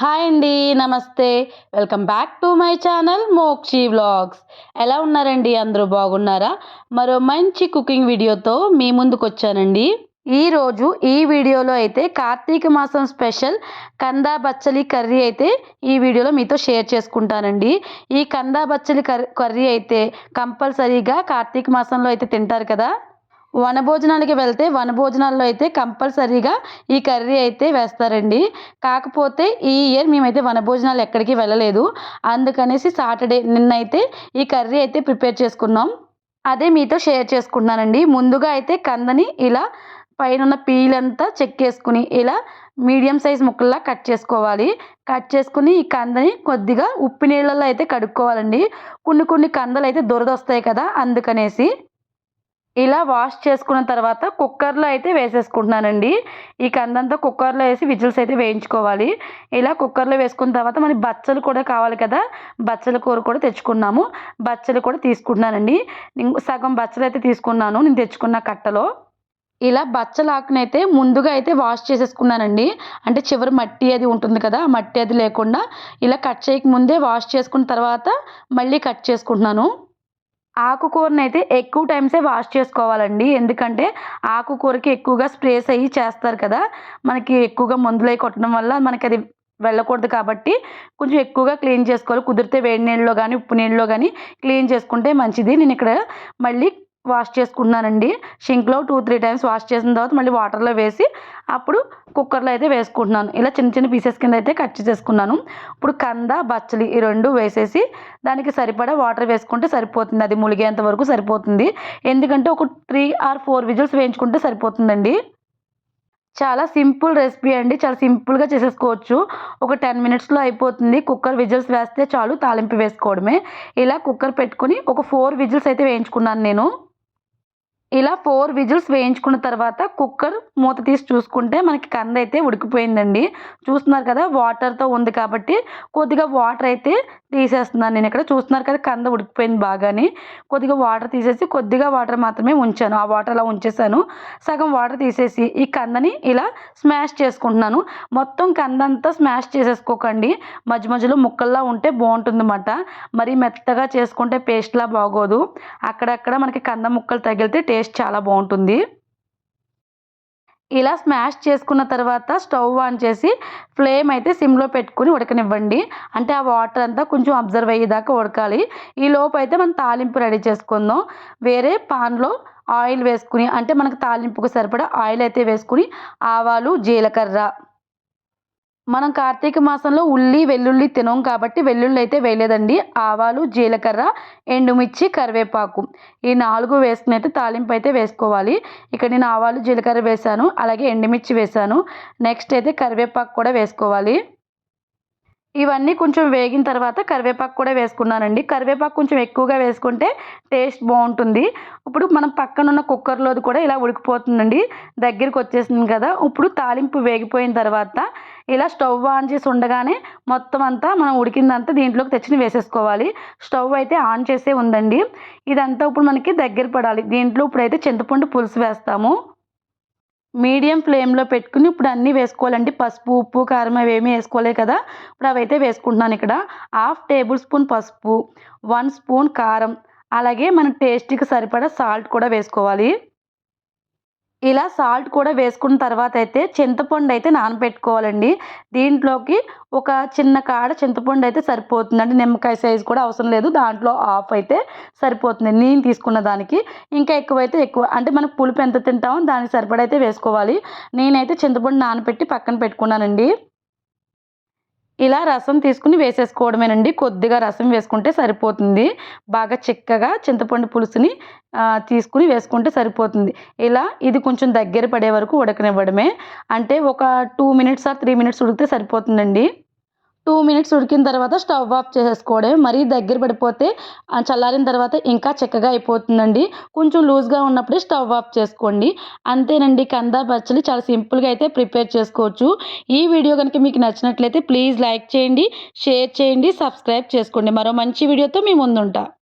Hi అండి నమస్తే. Welcome back to my channel Mokshi vlogs. ఎలా ఉన్నారండి? అందరూ బాగున్నారా? మరో మంచి కుకింగ్ వీడియోతో మీ ముందుకు వచ్చానండి ఈరోజు ఈ వీడియోలో అయితే కార్తీక మాసం స్పెషల్ కందా బచ్చలి కర్రీ అయితే ఈ వీడియోలో మీతో షేర్ చేసుకుంటానండి. ఈ కందా బచ్చలి కర్రీ అయితే కంపల్సరీగా కార్తీక మాసంలో అయితే తింటారు కదా? వనభోజనాలకి వెళ్తే వనభోజనాల్లో అయితే కంపల్సరీగా ఈ కర్రీ అయితే వేస్తారండి. కాకపోతే ఈ ఇయర్ మేమైతే వనభోజనాలు ఎక్కడికి వెళ్ళలేదు. అందుకనేసి సాటర్డే నిన్నైతే ఈ కర్రీ అయితే ప్రిపేర్ చేసుకున్నాం. అదే మీతో షేర్ చేసుకున్నానండి ముందుగా అయితే కందని ఇలా పైన పీలంతా చెక్కేసుకుని ఇలా మీడియం సైజ్ ముక్కల్లా కట్ చేసుకోవాలి. కట్ చేసుకుని ఈ కందని కొద్దిగా ఉప్పు నీళ్ళల్లో అయితే కడుక్కోవాలండి. కొన్ని కొన్ని కందలు అయితే దురదొస్తాయి కదా అందుకనేసి ఇలా వాష్ చేసుకున్న తర్వాత కుక్కర్లో అయితే వేసేసుకుంటున్నానండి. ఈ కందంతా కుక్కర్లో వేసి విజిల్స్ అయితే వేయించుకోవాలి. ఇలా కుక్కర్లో వేసుకున్న తర్వాత మనకి బచ్చలు కూడా కావాలి కదా. బచ్చల కూర కూడా తెచ్చుకున్నాము. బచ్చలు కూడా తీసుకుంటున్నానండి. సగం బచ్చలు అయితే తీసుకున్నాను. నేను తెచ్చుకున్న కట్టలో. ఇలా బచ్చలాకునైతే ముందుగా అయితే వాష్ చేసేసుకున్నానండి. అంటే చివరి మట్టి అది ఉంటుంది కదా. ఆ మట్టి అది లేకుండా ఇలా కట్ చేయక ముందే వాష్ చేసుకున్న తర్వాత మళ్ళీ కట్ చేసుకుంటున్నాను. ఆకుకూరని అయితే ఎక్కువ టైమ్సే వాష్ చేసుకోవాలండి. ఎందుకంటే ఆకుకూరకి ఎక్కువగా స్ప్రేస్ అయ్యి చేస్తారు కదా. మనకి ఎక్కువగా మందులు అయి కొట్టడం వల్ల మనకి అది వెళ్ళకూడదు కాబట్టి కొంచెం ఎక్కువగా క్లీన్ చేసుకోవాలి. కుదిరితే వేడి నీళ్ళలో కానీ ఉప్పు నీళ్ళలో కానీ క్లీన్ చేసుకుంటే మంచిది. నేను ఇక్కడ మళ్ళీ వాష్ చేసుకుంటున్నానండి. షింక్లో టూ త్రీ టైమ్స్ వాష్ చేసిన తర్వాత మళ్ళీ వాటర్లో వేసి అప్పుడు కుక్కర్లో అయితే వేసుకుంటున్నాను. ఇలా చిన్న చిన్న పీసెస్ కింద అయితే కట్ చేసుకున్నాను. ఇప్పుడు కంద బచ్చలి ఈ రెండు వేసేసి దానికి సరిపడా వాటర్ వేసుకుంటే సరిపోతుంది. అది ములిగేంత వరకు సరిపోతుంది. ఎందుకంటే ఒక త్రీ ఆర్ ఫోర్ విజిల్స్ వేయించుకుంటే సరిపోతుందండి. చాలా సింపుల్ రెసిపీ అండి. చాలా సింపుల్గా చేసేసుకోవచ్చు. ఒక టెన్ మినిట్స్లో అయిపోతుంది. కుక్కర్ విజిల్స్ వేస్తే చాలు తాలింపు వేసుకోవడమే. ఇలా కుక్కర్ పెట్టుకొని ఒక ఫోర్ విజిల్స్ అయితే వేయించుకున్నాను నేను. ఇలా ఫోర్ విజిల్స్ వేయించుకున్న తర్వాత కుక్కర్ మూత తీసి చూసుకుంటే మనకి కంద అయితే ఉడికిపోయిందండి. చూస్తున్నారు కదా వాటర్తో ఉంది కాబట్టి కొద్దిగా వాటర్ అయితే తీసేస్తున్నాను నేను ఇక్కడ. చూస్తున్నారు కదా కంద ఉడికిపోయింది బాగాని. కొద్దిగా వాటర్ తీసేసి కొద్దిగా వాటర్ మాత్రమే ఉంచాను. ఆ వాటర్ అలా ఉంచేసాను. సగం వాటర్ తీసేసి ఈ కందని ఇలా స్మాష్ చేసుకుంటున్నాను. మొత్తం కంద అంతా స్మాష్ చేసేసుకోకండి. మధ్య మధ్యలో ముక్కల్లా ఉంటే బాగుంటుంది అన్నమాట మరి మెత్తగా చేసుకుంటే పేస్ట్లా బాగోదు. అక్కడక్కడ మనకి కంద ముక్కలు తగిలితే టేస్ట్ చాలా బాగుంటుంది. ఇలా స్మాష్ చేసుకున్న తర్వాత స్టవ్ ఆన్ చేసి ఫ్లేమ్ అయితే సిమ్లో పెట్టుకుని ఉడకనివ్వండి. అంటే ఆ వాటర్ అంతా కొంచెం అబ్జర్వ్ అయ్యేదాకా ఉడకాలి. ఈ లోపు అయితే మనం తాలింపు రెడీ చేసుకుందాం. వేరే పాన్లో ఆయిల్ వేసుకుని అంటే మనకు తాలింపుకు సరిపడా ఆయిల్ అయితే వేసుకుని ఆవాలు జీలకర్ర మనం కార్తీక మాసంలో ఉల్లి వెల్లుల్లి తినం కాబట్టి వెల్లుల్లి అయితే వేయలేదండి. ఆవాలు జీలకర్ర ఎండుమిర్చి కరివేపాకు. ఈ నాలుగు వేసుకుని అయితే తాలింపు అయితే వేసుకోవాలి. ఇక్కడ నేను ఆవాలు జీలకర్ర వేసాను అలాగే ఎండుమిర్చి వేసాను నెక్స్ట్ అయితే కరివేపాకు కూడా వేసుకోవాలి. ఇవన్నీ కొంచెం వేగిన తర్వాత కరివేపాకు కూడా వేసుకున్నానండి. కరివేపాకు కొంచెం ఎక్కువగా వేసుకుంటే టేస్ట్ బాగుంటుంది. ఇప్పుడు మనం పక్కన ఉన్న కుక్కర్లోది కూడా ఇలా ఉడికిపోతుందండి. దగ్గరికి వచ్చేసింది కదా. ఇప్పుడు తాలింపు వేగిపోయిన తర్వాత ఇలా స్టవ్ ఆన్ చేసి ఉండగానే మొత్తం అంతా మనం ఉడికిందంతా దీంట్లోకి తెచ్చి వేసేసుకోవాలి. స్టవ్ అయితే ఆన్ చేసే ఉందండి. ఇదంతా ఇప్పుడు మనకి దగ్గర పడాలి. దీంట్లో ఇప్పుడైతే చింతపండు పులుసు వేస్తాము. మీడియం ఫ్లేమ్లో పెట్టుకుని ఇప్పుడు అన్నీ వేసుకోవాలండి. పసుపు ఉప్పు కారం అవి ఏమీ వేసుకోలే కదా. ఇప్పుడు అవైతే వేసుకుంటున్నాను ఇక్కడ. హాఫ్ టేబుల్ స్పూన్ పసుపు వన్ స్పూన్ కారం. అలాగే మన టేస్ట్కి సరిపడా సాల్ట్ కూడా వేసుకోవాలి. ఇలా సాల్ట్ కూడా వేసుకున్న తర్వాత అయితే చింతపండు అయితే నానబెట్టుకోవాలండి. దీంట్లోకి ఒక చిన్న కాడ చింతపండు అయితే సరిపోతుంది అంటే నిమ్మకాయ సైజు కూడా అవసరం లేదు. దాంట్లో ఆఫ్ అయితే సరిపోతుంది. నేను తీసుకున్న దానికి. ఇంకా ఎక్కువైతే ఎక్కువ అంటే మనకు పులుపు ఎంత తింటామో దానికి సరిపడైతే వేసుకోవాలి. నేనైతే చింతపండు నానబెట్టి పక్కన పెట్టుకున్నానండి. ఇలా రసం తీసుకుని వేసేసుకోవడమేనండి. కొద్దిగా రసం వేసుకుంటే సరిపోతుంది. బాగా చిక్కగా చింతపండు పులుసుని తీసుకుని వేసుకుంటే సరిపోతుంది. ఇలా ఇది కొంచెం దగ్గర పడే వరకు ఉడకనివ్వడమే. అంటే ఒక two minutes or three minutes ఉడికితే సరిపోతుందండి. టూ మినిట్స్ ఉడికిన తర్వాత స్టవ్ ఆఫ్ చేసేసుకోవడం మరీ దగ్గర పడిపోతే చల్లారిన తర్వాత ఇంకా చక్కగా అయిపోతుందండి. కొంచెం లూజ్గా ఉన్నప్పుడే స్టవ్ ఆఫ్ చేసుకోండి. అంతేనండి కందా పచ్చడి చాలా సింపుల్గా అయితే ప్రిపేర్ చేసుకోవచ్చు. ఈ వీడియో కనుక మీకు నచ్చినట్లయితే ప్లీజ్ లైక్ చేయండి షేర్ చేయండి సబ్స్క్రైబ్ చేసుకోండి. మరో మంచి వీడియోతో మీ ముందుంటా.